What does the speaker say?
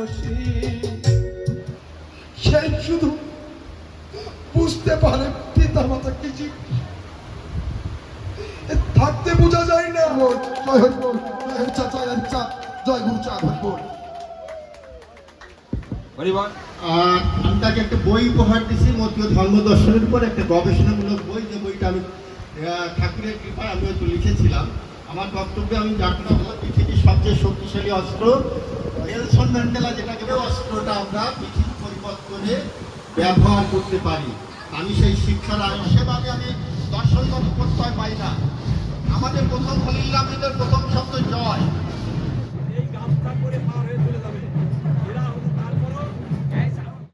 বসি সেই শুধু বুঝতে পারে পিতা মাতা কি থাকতে বোঝা যায় না জয় হরি বল জয় হরি চা জয় হরি চা জয় গুরু চা হরি বল। হরিবল আমি তাকে একটা বই উপহার দিছি মতীয় ধর্ম দর্শনের উপর একটা গবেষণামূলক বই। যে বইটা আমি ঠাকুরের কৃপায় আমি হয়তো লিখেছিলাম। আমার বক্তব্যে আমি ডাক্তার হলো পৃথিবীর সবচেয়ে শক্তিশালী অস্ত্র নেলসন ম্যান্ডেলা যেটাকে অস্ত্রটা আমরা পৃথিবী পরিবর্তনে ব্যবহার করতে পারি। আমি সেই শিক্ষার সেভাবে আমি দর্শনগত প্রত্যয় পাই না। আমাদের প্রথম খলিল আহমেদের প্রথম শব্দ জয়।